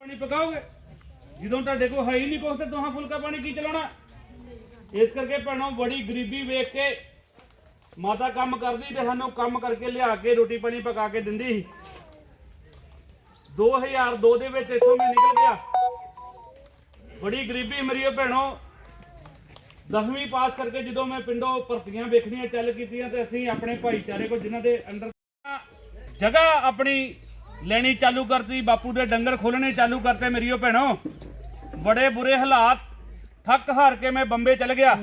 ਪਾਣੀ ਪਕਾਓਗੇ? ਜਦੋਂ ਤੁਹਾਡੇ ਕੋਲ ਹੈ ਹੀ ਨਹੀਂ ਕੁਛ, ਤੇ ਤੁਹਾਂ ਫੁਲਕਾ ਪਾਣੀ ਕੀ ਚਲਾਉਣਾ? ਇਸ ਕਰਕੇ ਭੈਣੋ, ਬੜੀ ਗਰੀਬੀ ਵੇਖ ਕੇ ਮਾਤਾ ਕੰਮ ਕਰਦੀ ਤੇ ਸਾਨੂੰ ਕੰਮ ਕਰਕੇ ਲਿਆ ਕੇ ਰੋਟੀ ਪਾਣੀ ਪਕਾ ਕੇ ਦਿੰਦੀ ਸੀ। 2002 ਦੇ ਵਿੱਚ ਇੱਥੋਂ ਮੈਂ ਨਿਕਲ ਗਿਆ। ਬੜੀ ਗਰੀਬੀ ਮੇਰੀ ਉਹ ਭੈਣੋ। 10ਵੀਂ ਪਾਸ ਕਰਕੇ ਜਦੋਂ ਮੈਂ ਪਿੰਡੋਂ ਭਰਤੀਆਂ ਵੇਖਣੀਆਂ, ਚੱਲ ਕੀਤੀਆਂ ਤੇ ਅਸੀਂ ਆਪਣੇ ਭਾਈਚਾਰੇ ਕੋਲ ਜਿਨ੍ਹਾਂ ਦੇ ਅੰਦਰ ਜਗ੍ਹਾ ਆਪਣੀ ਲੈਣੀ ਚਾਲੂ ਕਰਤੀ, ਬਾਪੂ ਦੇ ਡੰਗਰ ਖੋਲਣੇ ਚਾਲੂ ਕਰਤੇ ਮੇਰੀਓ ਭੈਣੋ। ਬੜੇ ਬੁਰੇ ਹਾਲਾਤ, ਥੱਕ ਹਾਰ ਕੇ ਮੈਂ ਬੰਬੇ ਚਲ ਗਿਆ।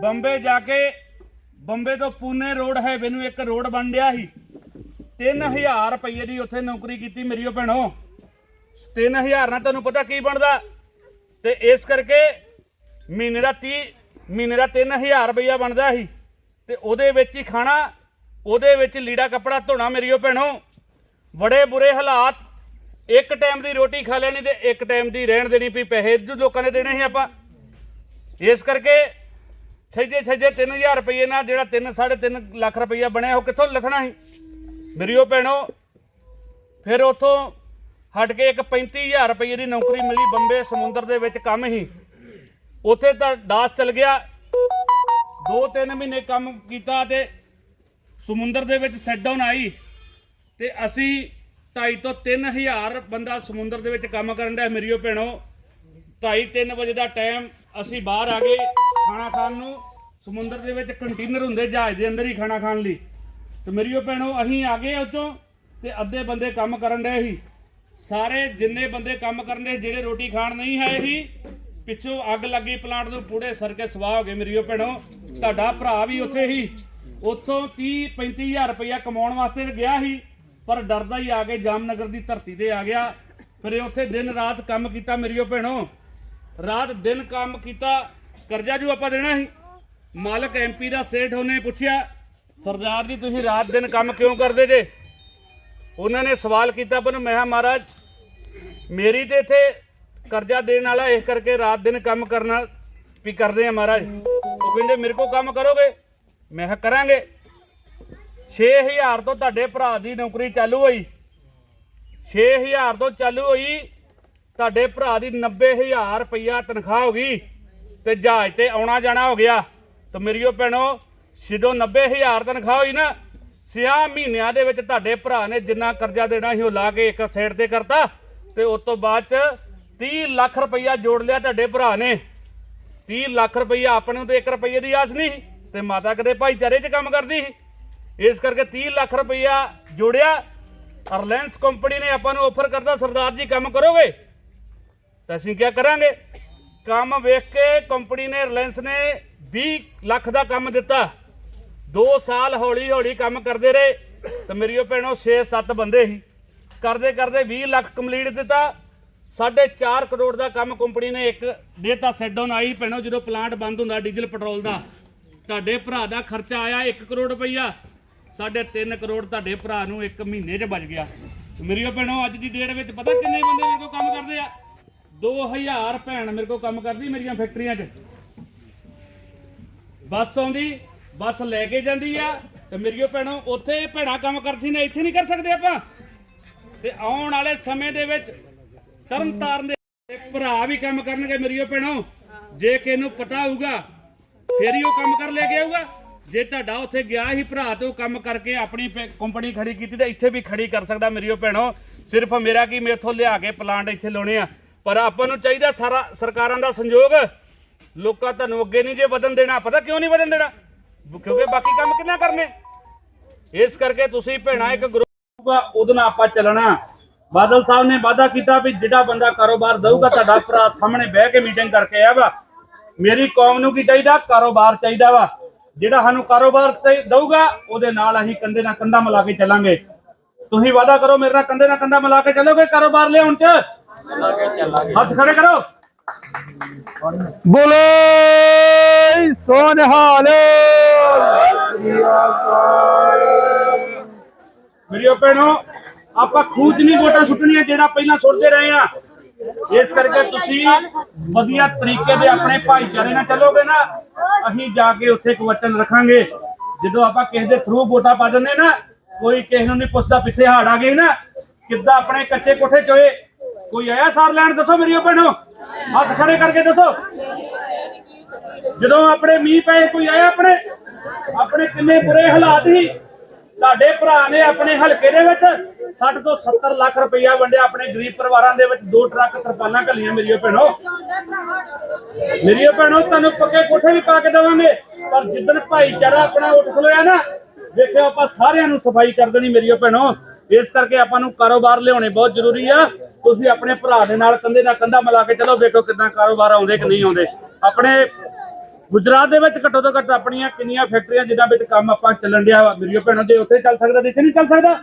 ਬੰਬੇ ਜਾ ਕੇ, ਬੰਬੇ ਤੋਂ ਪੂਨੇ ਰੋਡ ਹੈ ਮੈਨੂੰ ਇੱਕ ਰੋਡ ਬਣ ਡਿਆ ਸੀ। 3000 ਰੁਪਏ ਦੀ ਉੱਥੇ ਨੌਕਰੀ ਕੀਤੀ ਮੇਰੀਓ ਭੈਣੋ। 3000 ਨਾਲ ਤੁਹਾਨੂੰ ਪਤਾ ਕੀ ਬਣਦਾ? ਤੇ ਇਸ ਕਰਕੇ ਮਹੀਨੇ ਦਾ 30 ਮਹੀਨੇ ਦਾ 3000 ਰੁਪਇਆ ਬਣਦਾ ਸੀ। ਤੇ ਉਹਦੇ ਵਿੱਚ ਹੀ ਖਾਣਾ, ਉਹਦੇ ਵਿੱਚ ਲੀੜਾ ਕੱਪੜਾ ਧੋਣਾ ਮੇਰੀਓ ਭੈਣੋ। ਬੜੇ ਬੁਰੇ ਹਾਲਾਤ। ਇੱਕ ਟਾਈਮ ਦੀ ਰੋਟੀ ਖਾ ਲੈਣੀ ਤੇ ਇੱਕ ਟਾਈਮ ਦੀ ਰਹਿਣ ਦੇਣੀ ਵੀ ਪੈਸੇ ਜੋ ਲੋਕਾਂ ਨੇ ਦੇਣੇ ਸੀ ਆਪਾਂ। ਇਸ ਕਰਕੇ ਛੱਜੇ ਛੱਜੇ 3000 ਰੁਪਏ ਨਾਲ ਜਿਹੜਾ 3 3.5 ਲੱਖ ਰੁਪਈਆ ਬਣਿਆ, ਉਹ ਕਿੱਥੋਂ ਲਿਖਣਾ ਸੀ? ਮੇਰੀਓ ਭੈਣੋ, ਫਿਰ ਉਥੋਂ ਹਟ ਕੇ ਇੱਕ 35000 ਰੁਪਏ ਦੀ ਨੌਕਰੀ ਮਿਲੀ, ਬੰਬੇ ਸਮੁੰਦਰ ਦੇ ਵਿੱਚ ਕੰਮ ਹੀ ਉੱਥੇ ਤਾਂ ਦਾਸ ਚਲ ਗਿਆ। 2-3 ਮਹੀਨੇ ਕੰਮ ਕੀਤਾ ਤੇ ਸਮੁੰਦਰ ਦੇ ਵਿੱਚ ਸੈਟ ਡਾਊਨ ਆਈ। ਤੇ ਅਸੀਂ 2.5 ਤੋਂ 3000 ਬੰਦਾ ਸਮੁੰਦਰ ਦੇ ਵਿੱਚ ਕੰਮ ਕਰਨ ਦਾ ਮੇਰੀਓ ਭੈਣੋ। 2:30 ਵਜੇ ਦਾ ਟਾਈਮ, ਅਸੀਂ ਬਾਹਰ ਆ ਗਏ ਖਾਣਾ ਖਾਣ ਨੂੰ। ਸਮੁੰਦਰ ਦੇ ਵਿੱਚ ਕੰਟੇਨਰ ਹੁੰਦੇ ਜਹਾਜ਼ ਦੇ ਅੰਦਰ ਹੀ ਖਾਣਾ ਖਾਣ ਲਈ। ਤੇ ਮੇਰੀਓ ਭੈਣੋ, ਅਸੀਂ ਆ ਗਏ ਉੱਥੋਂ ਤੇ ਅੱਧੇ ਬੰਦੇ ਕੰਮ ਕਰਨ ਡਏ ਸੀ। ਸਾਰੇ ਜਿੰਨੇ ਬੰਦੇ ਕੰਮ ਕਰਨ ਦੇ ਜਿਹੜੇ ਰੋਟੀ ਖਾਣ ਨਹੀਂ ਆਏ ਸੀ, ਪਿੱਛੋਂ ਅੱਗ ਲੱਗੀ ਪਲਾਂਟ ਨੂੰ ਪੂੜੇ ਸਰ ਕੇ ਸਵਾਹ ਹੋ ਗਏ ਮੇਰੀਓ ਭੈਣੋ। ਤੁਹਾਡਾ ਭਰਾ ਵੀ ਉੱਥੇ ਹੀ ਉੱਥੋਂ 30 35000 ਰੁਪਇਆ ਕਮਾਉਣ ਵਾਸਤੇ ਗਿਆ ਸੀ। ਪਰ ਡਰਦਾ ਹੀ ਆ ਕੇ ਜਾਮਨਗਰ ਦੀ ਧਰਤੀ ਤੇ ਆ ਗਿਆ। ਫਿਰ ਉੱਥੇ ਦਿਨ ਰਾਤ ਕੰਮ ਕੀਤਾ ਮੇਰੀਓ ਭੈਣੋ। ਰਾਤ ਦਿਨ ਕੰਮ ਕੀਤਾ। ਕਰਜ਼ਾ ਜੋ ਆਪਾਂ ਦੇਣਾ ਸੀ। ਮਾਲਕ ਐਮਪੀ ਦਾ ਸੇਠ ਉਹਨੇ ਪੁੱਛਿਆ, ਸਰਦਾਰ ਜੀ, ਤੁਸੀਂ ਰਾਤ ਦਿਨ ਕੰਮ ਕਿਉਂ ਕਰਦੇ ਜੇ? ਉਹਨਾਂ ਨੇ ਸਵਾਲ ਕੀਤਾ, ਪਰ ਮੈਂ ਕਿਹਾ ਮਹਾਰਾਜ, ਮੇਰੀ ਤੇ ਇੱਥੇ ਕਰਜ਼ਾ ਦੇਣ ਵਾਲਾ ਇਸ ਕਰਕੇ ਰਾਤ ਦਿਨ ਕੰਮ ਕਰਨਾ ਵੀ ਕਰਦੇ ਆ ਮਹਾਰਾਜ। ਉਹ ਕਹਿੰਦੇ, ਮੇਰੇ ਕੋਲ ਕੰਮ ਕਰੋਗੇ? ਮੈਂ ਕਿਹਾ, ਕਰਾਂਗੇ। 6000 ਤੋਂ ਤੁਹਾਡੇ ਭਰਾ ਦੀ ਨੌਕਰੀ ਚਾਲੂ ਹੋਈ। 6000 ਤੋਂ ਚਾਲੂ ਹੋਈ, ਤੁਹਾਡੇ ਭਰਾ ਦੀ 90000 ਰੁਪਇਆ ਤਨਖਾਹ ਹੋ ਗਈ ਤੇ ਜਹਾਜ਼ ਤੇ ਆਉਣਾ ਜਾਣਾ ਹੋ ਗਿਆ। ਤੇ ਮੇਰੀਓ ਭੈਣੋ, ਜਦੋਂ 90000 ਤਨਖਾਹ ਹੋਈ ਨਾ ਸਿਆ ਮਹੀਨਿਆਂ ਦੇ ਵਿੱਚ ਤੁਹਾਡੇ ਭਰਾ ਨੇ ਜਿੰਨਾ ਕਰਜ਼ਾ ਦੇਣਾ ਸੀ ਉਹ ਲਾ ਕੇ ਇੱਕ ਸਾਈਡ ਤੇ ਕਰਤਾ ਤੇ ਉਸ ਤੋਂ ਬਾਅਦ ਚ 30 ਲੱਖ ਰੁਪਇਆ ਜੋੜ ਲਿਆ ਤੁਹਾਡੇ ਭਰਾ ਨੇ। 30 ਲੱਖ ਰੁਪਇਆ ਆਪਣੇ ਨੂੰ ਤੇ 1 ਰੁਪਏ ਦੀ ਆਸ ਨਹੀਂ ਸੀ ਤੇ ਮਾਤਾ ਕਦੇ ਭਾਈਚਾਰੇ 'ਚ ਕੰਮ ਕਰਦੀ ਸੀ। ਇਸ ਕਰਕੇ 30 ਲੱਖ ਰੁਪਈਆ ਜੋੜਿਆ। ਰਿਲਾਇੰਸ ਕੰਪਨੀ ਨੇ ਆਪਾਂ ਨੂੰ ਆਫਰ ਕਰਦਾ ਸਰਦਾਰ ਜੀ ਕੰਮ ਕਰੋਗੇ? ਤਾਂ ਅਸੀਂ ਕੀ ਕਰਾਂਗੇ? ਕੰਮ ਵੇਖ ਕੇ ਕੰਪਨੀ ਨੇ ਰਿਲਾਇੰਸ ਨੇ 20 ਲੱਖ ਦਾ ਕੰਮ ਦਿੱਤਾ। 2 ਸਾਲ ਹੌਲੀ ਹੌਲੀ ਕੰਮ ਕਰਦੇ ਰਹੇ। ਤੇ ਉਹ ਭੈਣੋ 6-7 ਬੰਦੇ ਸੀ। ਕਰਦੇ ਕਰਦੇ 20 ਲੱਖ ਕੰਪਲੀਟ ਦਿੱਤਾ। 4.5 ਕਰੋੜ ਦਾ ਕੰਮ ਕੰਪਨੀ ਨੇ ਇੱਕ ਦੇਤਾ ਸੈਟ ਡਾਊਨ ਆਈ ਭੈਣੋ, ਜਦੋਂ ਪਲਾਂਟ ਬੰਦ ਹੁੰਦਾ ਡੀਜ਼ਲ ਪੈਟਰੋਲ ਦਾ। ਤੁਹਾਡੇ ਭਰਾ ਦਾ ਖਰਚਾ ਆਇਆ 1 ਕਰੋੜ ਰੁਪਈਆ। ਸਾਢੇ 3 ਕਰੋੜ ਤੁਹਾਡੇ ਭਰਾ ਨੂੰ ਇੱਕ ਮਹੀਨੇ 'ਚ ਬਚ ਗਿਆ। ਤੇ ਮੇਰੀਓ ਭੈਣੋ, ਅੱਜ ਦੀ ਡੇਟ ਵਿੱਚ ਪਤਾ ਕਿੰਨੇ ਬੰਦੇ ਮੇਰੇ ਕੋਲ ਕੰਮ ਕਰਦੇ ਆ? 2000 ਭੈਣ ਮੇਰੇ ਕੋਲ ਕੰਮ ਕਰਦੀ ਮੇਰੀਆਂ ਫੈਕਟਰੀਆਂ 'ਚ। ਬੱਸ ਆਉਂਦੀ, ਬੱਸ ਲੈ ਕੇ ਜਾਂਦੀ ਆ ਤੇ ਮੇਰੀਓ ਭੈਣੋ, ਉੱਥੇ ਭੈਣਾ ਕੰਮ ਕਰਦੀ ਨੇ ਇੱਥੇ ਨਹੀਂ ਕਰ ਸਕਦੇ ਆਪਾਂ। ਤੇ ਆਉਣ ਵਾਲੇ ਸਮੇਂ ਦੇ ਵਿੱਚ ਤਰਨ ਤਾਰਨ ਦੇ ਭਰਾ ਵੀ ਕੰਮ ਕਰਨਗੇ ਮੇਰੀਓ ਭੈਣੋ। ਜੇ ਕਿਸੇ ਨੂੰ ਪਤਾ ਹੋਊਗਾ, ਫੇਰ ਹੀ ਉਹ ਕੰਮ ਕਰ ਲੈ ਕੇ ਆਊਗਾ। ਜੇ ਤੁਹਾਡਾ ਉੱਥੇ ਗਿਆ ਹੀ ਭਰਾ ਤੇ ਉਹ ਕੰਮ ਕਰਕੇ ਆਪਣੀ ਕੰਪਨੀ ਖੜੀ ਕੀਤੀ ਤਾਂ ਇੱਥੇ ਵੀ ਖੜੀ ਕਰ ਸਕਦਾ ਮੇਰੀਓ ਭੈਣੋ। ਸਿਰਫ ਮੇਰਾ ਕੀ ਮੇਥੋਂ ਲਿਆ ਕੇ ਪਲਾਂਟ ਇੱਥੇ ਲਾਉਣੇ ਆ। ਪਰ ਆਪਾਂ ਨੂੰ ਚਾਹੀਦਾ ਸਾਰਾ ਸਰਕਾਰਾਂ ਦਾ ਸੰਯੋਗ। ਲੋਕਾਂ ਤੁਹਾਨੂੰ ਅੱਗੇ ਨਹੀਂ ਜੇ ਵਧਣ ਦੇਣਾ, ਪਤਾ ਕਿਉਂ ਨਹੀਂ ਵਧਣ ਦੇਣਾ? ਕਿਉਂਕਿ ਬਾਕੀ ਕੰਮ ਕਿੰਨਾ ਕਰਨੇ? ਇਸ ਕਰਕੇ ਤੁਸੀਂ ਭੈਣਾ, ਇੱਕ ਗਰੁੱਪ ਆ ਉਹਦੇ ਨਾਲ ਆਪਾਂ ਚੱਲਣਾ। ਬਾਦਲ ਸਾਹਿਬ ਨੇ ਵਾਅਦਾ ਕੀਤਾ ਵੀ ਜਿਹੜਾ ਬੰਦਾ ਕਾਰੋਬਾਰ ਦਊਗਾ, ਤੁਹਾਡਾ ਭਰਾ ਸਾਹਮਣੇ ਬਹਿ ਕੇ ਮੀਟਿੰਗ ਕਰਕੇ ਆਇਆ ਵਾ। ਮੇਰੀ ਕੌਮ ਨੂੰ ਕੀ ਚਾਹੀਦਾ? ਕਾਰੋਬਾਰ ਚਾਹੀਦਾ ਵਾ। ਜਿਹੜਾ ਸਾਨੂੰ ਕਾਰੋਬਾਰ ਤੇ ਦਊਗਾ ਉਹਦੇ ਨਾਲ ਅਸੀਂ ਕੰਧੇ ਨਾਲ ਕੰਧਾ ਮਿਲਾ ਕੇ ਚੱਲਾਂਗੇ। ਤੁਸੀਂ ਵਾਅਦਾ ਕਰੋ ਮੇਰੇ ਨਾਲ ਕੰਧੇ ਨਾਲ ਕੰਧਾ ਮਿਲਾ ਕੇ ਚੱਲੋਗੇ ਕਾਰੋਬਾਰ ਲਿਆਉਣ ਚ? ਹੱਥ ਖੜੇ ਕਰੋ। ਬੋਲੇ ਸੋਨਹਾਲ ਮੇਰੀਓ ਭੈਣੋ ਆਪਾਂ ਖੂਚ ਨਹੀਂ ਵੋਟਾਂ ਸੁੱਟਣੀਆਂ ਜਿਹੜਾ ਪਹਿਲਾਂ ਸੁੱਟਦੇ ਰਹੇ ਆ। ਇਸ ਕਰਕੇ ਤੁਸੀਂ ਵਧੀਆ ਤਰੀਕੇ ਦੇ ਆਪਣੇ ਭਾਈਚਾਰੇ ਨਾਲ ਚੱਲੋਗੇ ਨਾ, ਅਸੀਂ ਜਾ ਕੇ ਉੱਥੇ ਇੱਕ ਵਚਨ ਰੱਖਾਂਗੇ। ਜਦੋਂ ਆਪਾਂ ਕਿਸੇ ਦੇ ਥਰੂ ਵੋਟਾਂ ਪਾ ਦਿੰਦੇ ਨਾ, ਕੋਈ ਕਿਸੇ ਨੂੰ ਨਹੀਂ ਪੁੱਛਦਾ ਪਿੱਛੇ ਹਾੜ ਆ ਗਏ ਨਾ, ਕਿੱਦਾਂ ਆਪਣੇ ਕੱਚੇ ਕੋਠੇ ਚੋਏ ਕੋਈ ਆਇਆ ਸਾਰ ਲੈਣ? ਦੱਸੋ ਮੇਰੀਓ ਭੈਣੋ। ਹੱਥ ਖੜੇ ਕਰਕੇ ਦੱਸੋ। ਜਦੋਂ ਆਪਣੇ ਮੀਂਹ ਪਏ ਕੋਈ ਆਇਆ ਆਪਣੇ? ਆਪਣੇ ਕਿੰਨੇ ਬੁਰੇ ਹਾਲਾਤ ਸੀ। ਤੁਹਾਡੇ ਭਰਾ ਨੇ ਆਪਣੇ ਹਲਕੇ ਦੇ ਵਿੱਚ 60 ਤੋਂ 70 ਲੱਖ ਰੁਪਇਆ ਵੰਡਿਆ ਆਪਣੇ ਗਰੀਬ ਪਰਿਵਾਰਾਂ ਦੇ ਵਿੱਚ, ਦੋ ਟਰੱਕ ਤਰਪਾਲਾਂ ਘੱਲੀਆਂ ਮੇਰੀਓ ਭੈਣੋ। ਮੇਰੀਓ ਭੈਣੋ, ਤੁਹਾਨੂੰ ਪੱਕੇ ਕੋਠੇ ਵੀ ਪਾ ਕੇ ਦੇਵਾਂਗੇ, ਪਰ ਜਿੱਦਣ ਭਾਈਚਾਰਾ ਆਪਣਾ ਉੱਠ ਖਲੋਇਆ ਨਾ, ਵੇਖਿਓ ਆਪਾਂ ਸਾਰਿਆਂ ਨੂੰ ਸਫ਼ਾਈ ਕਰ ਦੇਣੀ ਮੇਰੀਓ ਭੈਣੋ। ਇਸ ਕਰਕੇ ਆਪਾਂ ਨੂੰ ਕਾਰੋਬਾਰ ਲਿਆਉਣੇ ਬਹੁਤ ਜ਼ਰੂਰੀ ਆ। ਤੁਸੀਂ ਆਪਣੇ ਭਰਾ ਦੇ ਨਾਲ ਕੰਧੇ ਨਾਲ ਕੰਧਾ ਮਿਲਾ ਕੇ ਚਲੋ, ਵੇਖੋ ਕਿੰਨਾ ਕਾਰੋਬਾਰ ਆਉਂਦੇ ਕਿ ਨਹੀਂ ਆਉਂਦੇ। ਆਪਣੇ ਗੁਜਰਾਤ ਦੇ ਵਿੱਚ ਘੱਟੋ ਤੋਂ ਘੱਟ ਆਪਣੀਆਂ ਕਿੰਨੀਆਂ ਫੈਕਟਰੀਆਂ ਜਿਨ੍ਹਾਂ ਵਿੱਚ ਕੰਮ ਆਪਾਂ ਚੱਲਣ ਡਿਆ ਵਾ, ਮੇਰੀਓ ਭੈਣੋ, ਜੇ ਉੱਥੇ ਚੱਲ ਸਕਦਾ ਤੇ ਇੱਥੇ ਨਹੀਂ ਚੱਲ ਸਕਦਾ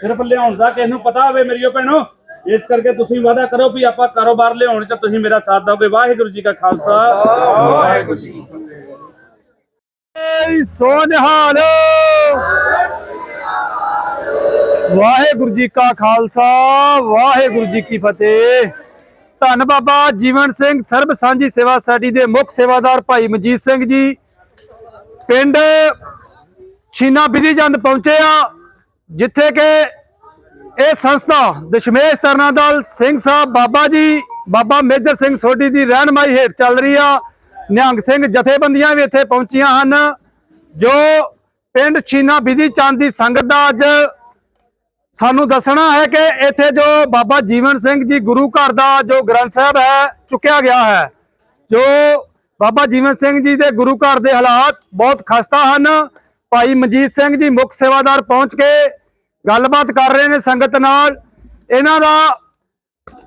ਸਿਰਫ ਲਿਆਉਣ ਦਾ ਕਿਸ ਨੂੰ ਪਤਾ ਹੋਵੇ ਮੇਰੀਓ ਭੈਣੋ, ਇਸ ਕਰਕੇ ਤੁਸੀਂ ਵਾਅਦਾ ਕਰੋ ਵੀ ਆਪਾਂ ਕਾਰੋਬਾਰ ਲਿਆਉਣ ਚ ਤੁਸੀਂ ਮੇਰਾ ਸਾਥ ਦਿਓਗੇ ਵਾਹਿਗੁਰੂ ਜੀ ਕਾ ਖਾਲਸਾ। ਵਾਹਿਗੁਰੂ ਜੀ ਕੀ ਫਤਿਹ। ਸੋਨਹਾਲ ਵਾਹਿਗੁਰੂ ਜੀ ਕਾ ਖਾਲਸਾ, ਵਾਹਿਗੁਰੂ ਜੀ ਕੀ ਫਤਿਹ। ਧੰਨ ਬਾਬਾ ਜੀਵਨ ਸਿੰਘ ਸਰਬ ਸਾਂਝੀ ਸੇਵਾ ਸਾਡੀ ਦੇ ਮੁੱਖ ਸੇਵਾਦਾਰ ਭਾਈ ਮਜੀਦ ਸਿੰਘ ਜੀ। ਪਿੰਡ ਛੀਨਾ ਬਿਧੀ ਜੰਦ ਪਹੁੰਚੇ ਆ। ਜਿੱਥੇ ਕਿ ਇਹ ਸੰਸਥਾ ਦਸ਼ਮੇਸ਼ ਤਰਨਾ ਦਲ ਸਿੰਘ ਸਾਹਿਬ ਬਾਬਾ ਜੀ, ਬਾਬਾ ਮੇਜਰ ਸਿੰਘ ਸੋਢੀ ਦੀ ਰਹਿਨਮਾਈ ਹੇਠ ਚੱਲ ਰਹੀ ਆ। ਨਿਹੰਗ ਸਿੰਘ ਜਥੇਬੰਦੀਆਂ ਵੀ ਇੱਥੇ ਪਹੁੰਚੀਆਂ ਹਨ, ਜੋ ਪਿੰਡ ਛੀਨਾ ਬਿਧੀ ਚੰਦ ਦੀ ਸੰਗਤ ਦਾ ਅੱਜ ਸਾਨੂੰ ਦੱਸਣਾ ਹੈ ਕਿ ਇੱਥੇ ਜੋ ਬਾਬਾ ਜੀਵਨ ਸਿੰਘ ਜੀ ਗੁਰੂ ਘਰ ਦਾ ਜੋ ਗ੍ਰੰਥ ਸਾਹਿਬ ਹੈ, ਚੁੱਕਿਆ ਗਿਆ ਹੈ, ਜੋ ਬਾਬਾ ਜੀਵਨ ਸਿੰਘ ਜੀ ਦੇ ਗੁਰੂ ਘਰ ਦੇ ਹਾਲਾਤ ਬਹੁਤ ਖਸਤਾ ਹਨ। ਭਾਈ ਮਨਜੀਤ ਸਿੰਘ ਜੀ ਮੁੱਖ ਸੇਵਾਦਾਰ ਪਹੁੰਚ ਕੇ ਗੱਲਬਾਤ ਕਰ ਰਹੇ ਨੇ ਸੰਗਤ ਨਾਲ। ਇਹਨਾਂ ਦਾ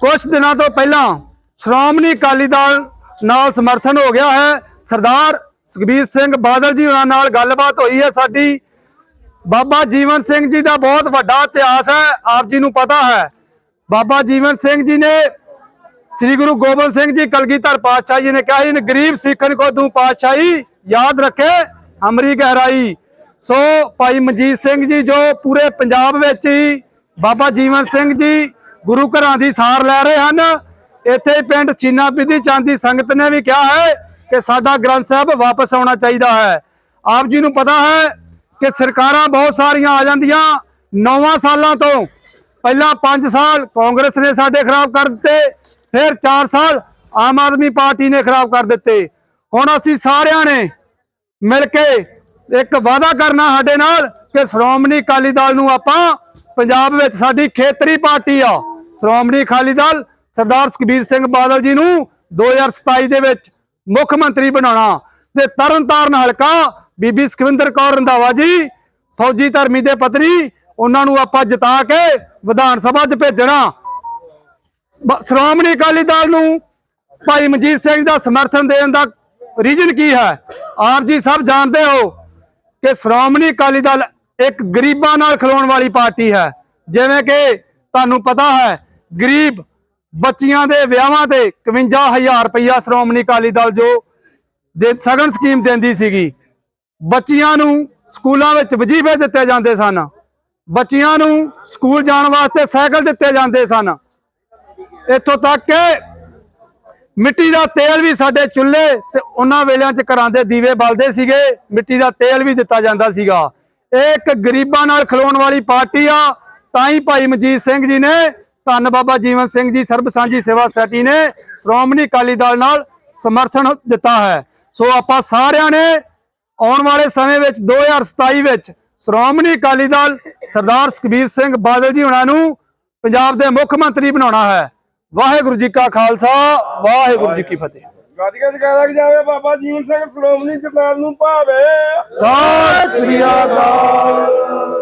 ਕੁਝ ਦਿਨਾਂ ਤੋਂ ਪਹਿਲਾਂ ਸ਼੍ਰੋਮਣੀ ਅਕਾਲੀ ਦਲ ਨਾਲ ਸਮਰਥਨ ਹੋ ਗਿਆ ਹੈ। ਸਰਦਾਰ ਸੁਖਬੀਰ ਸਿੰਘ ਬਾਦਲ ਜੀ ਉਹਨਾਂ ਨਾਲ ਗੱਲਬਾਤ ਹੋਈ ਹੈ ਸਾਡੀ। ਬਾਬਾ ਜੀਵਨ ਸਿੰਘ ਜੀ ਦਾ ਬਹੁਤ ਵੱਡਾ ਇਤਿਹਾਸ ਹੈ, ਆਪ ਜੀ ਨੂੰ ਪਤਾ ਹੈ। ਬਾਬਾ ਜੀਵਨ ਸਿੰਘ ਜੀ ਨੇ ਸ੍ਰੀ ਗੁਰੂ ਗੋਬਿੰਦ ਸਿੰਘ ਜੀ ਕਲਗੀਧਰ ਪਾਤਸ਼ਾਹ ਜੀ ਨੇ ਕਿਹਾ ਇਨ ਗਰੀਬ ਸਿੱਖਨ ਕੋ ਦੂੰ ਪਾਤਸ਼ਾਹੀ, ਯਾਦ ਰੱਖੇ, ਹਮਰੀ ਗਹਿਰਾਈ। ਸੋ ਭਾਈ ਮਨਜੀਤ ਸਿੰਘ ਜੀ ਜੋ ਪੂਰੇ ਪੰਜਾਬ ਵਿੱਚ ਹੀ ਬਾਬਾ ਜੀਵਨ ਸਿੰਘ ਜੀ ਗੁਰੂ ਘਰਾਂ ਦੀ ਸਾਰ ਲੈ ਰਹੇ ਹਨ, ਇੱਥੇ ਪਿੰਡ ਚੀਨਾ ਬਿਧੀ ਚਾਂਦੀ ਸੰਗਤ ਨੇ ਵੀ ਕਿਹਾ ਹੈ ਕਿ ਸਾਡਾ ਗ੍ਰੰਥ ਸਾਹਿਬ ਵਾਪਸ ਆਉਣਾ ਚਾਹੀਦਾ ਹੈ। ਆਪ ਜੀ ਨੂੰ ਪਤਾ ਹੈ ਕਿ ਸਰਕਾਰਾਂ ਬਹੁਤ ਸਾਰੀਆਂ ਆ ਜਾਂਦੀਆਂ 9 ਸਾਲਾਂ ਤੋਂ। ਪਹਿਲਾਂ 5 ਸਾਲ ਕਾਂਗਰਸ ਨੇ ਸਾਡੇ ਖਰਾਬ ਕਰ ਦਿੱਤੇ, ਫਿਰ 4 ਸਾਲ ਆਮ ਆਦਮੀ ਪਾਰਟੀ ਨੇ ਖਰਾਬ ਕਰ ਦਿੱਤੇ। ਹੁਣ ਅਸੀਂ ਸਾਰਿਆਂ ਨੇ ਮਿਲ ਕੇ ਇੱਕ ਵਾਅਦਾ ਕਰਨਾ ਸਾਡੇ ਨਾਲ ਕਿ ਸ਼੍ਰੋਮਣੀ ਅਕਾਲੀ ਦਲ ਨੂੰ ਆਪਾਂ ਪੰਜਾਬ ਵਿੱਚ ਸਾਡੀ ਖੇਤਰੀ ਪਾਰਟੀ ਆ। ਸ਼੍ਰੋਮਣੀ ਅਕਾਲੀ ਦਲ ਸਰਦਾਰ ਸੁਖਬੀਰ ਸਿੰਘ ਬਾਦਲ ਜੀ ਨੂੰ 2027 ਦੇ ਵਿੱਚ ਮੁੱਖ ਮੰਤਰੀ ਬਣਾਉਣਾ। ਤੇ ਤਰਨਤਾਰਨ ਹਲਕਾ ਬੀਬੀ ਸੁਖਵਿੰਦਰ ਕੌਰ ਰੰਧਾਵਾ ਜੀ, ਫੌਜੀ ਧਰਮੀ ਦੇ ਪਤਨੀ ਉਹਨਾਂ ਨੂੰ ਆਪਾਂ ਜਿਤਾ ਕੇ ਵਿਧਾਨ ਸਭਾ 'ਚ ਭੇਜਣਾ। ਸ਼੍ਰੋਮਣੀ ਅਕਾਲੀ ਦਲ ਨੂੰ ਭਾਈ ਮਨਜੀਤ ਸਿੰਘ ਦਾ ਸਮਰਥਨ ਦੇਣ ਦਾ ਰੀਜਨ ਕੀ ਹੈ? ਆਪ ਜੀ ਸਭ ਜਾਣਦੇ ਹੋ ਕਿ ਸ਼੍ਰੋਮਣੀ ਅਕਾਲੀ ਦਲ ਇੱਕ ਗਰੀਬਾਂ ਨਾਲ ਖਲੋਣ ਵਾਲੀ ਪਾਰਟੀ ਹੈ। ਜਿਵੇਂ ਕਿ ਤੁਹਾਨੂੰ ਪਤਾ ਹੈ, ਗਰੀਬ ਬੱਚੀਆਂ ਦੇ ਵਿਆਹਾਂ ਤੇ 51000 ਰੁਪਇਆ ਸ਼੍ਰੋਮਣੀ ਅਕਾਲੀ ਦਲ ਜੋ ਦੇ ਸਗਨ ਸਕੀਮ ਦਿੰਦੀ ਸੀਗੀ। ਬੱਚੀਆਂ ਨੂੰ ਸਕੂਲਾਂ ਵਿੱਚ ਵਜੀਫੇ ਦਿੱਤੇ ਜਾਂਦੇ ਸਨ। ਬੱਚੀਆਂ ਨੂੰ ਸਕੂਲ ਜਾਣ ਵਾਸਤੇ ਸਾਈਕਲ ਦਿੱਤੇ ਜਾਂਦੇ ਸਨ। ਇੱਥੋਂ ਤੱਕ ਕਿ ਮਿੱਟੀ ਦਾ ਤੇਲ ਵੀ ਸਾਡੇ ਚੁੱਲ੍ਹੇ ਤੇ ਉਹਨਾਂ ਵੇਲਿਆਂ 'ਚ ਘਰਾਂ ਦੇ ਦੀਵੇ ਬਲਦੇ ਸੀਗੇ, ਮਿੱਟੀ ਦਾ ਤੇਲ ਵੀ ਦਿੱਤਾ ਜਾਂਦਾ ਸੀਗਾ। ਇਹ ਇੱਕ ਗਰੀਬਾਂ ਨਾਲ ਖਲੋਣ ਵਾਲੀ ਪਾਰਟੀ ਆ, ਤਾਂ ਹੀ ਭਾਈ ਮਜੀਤ ਸਿੰਘ ਜੀ ਨੇ, ਧੰਨ ਬਾਬਾ ਜੀਵਨ ਸਿੰਘ ਜੀ, ਸਰਬ ਸਾਂਝੀ ਸੇਵਾ ਸੋਸਾਇਟੀ ਨੇ ਸ਼੍ਰੋਮਣੀ ਅਕਾਲੀ ਦਲ ਨਾਲ ਸਮਰਥਨ ਦਿੱਤਾ ਹੈ। ਸੋ ਆਪਾਂ ਸਾਰਿਆਂ ਨੇ ਆਉਣ ਵਾਲੇ ਸਮੇਂ ਵਿੱਚ 2027 ਵਿੱਚ ਸ਼੍ਰੋਮਣੀ ਅਕਾਲੀ ਦਲ ਸਰਦਾਰ ਸੁਖਬੀਰ ਸਿੰਘ ਬਾਦਲ ਜੀ ਹੁਣਾਂ ਨੂੰ ਪੰਜਾਬ ਦੇ ਮੁੱਖ ਮੰਤਰੀ ਬਣਾਉਣਾ ਹੈ। ਵਾਹਿਗੁਰੂ ਜੀ ਕਾ ਖਾਲਸਾ ਵਾਹਿਗੁਰੂ ਜੀ ਕੀ ਫਤਿਹ। ਗੱਜ ਗੱਜ ਕਰ ਜਾਵੇ ਬਾਬਾ ਜੀਵਨ ਸਿੰਘ ਸ਼੍ਰੋਮਣੀ ਜਰਨੈਲ ਨੂੰ ਭਾਵੇ। ਸਤਿ ਸ੍ਰੀ ਅਕਾਲ।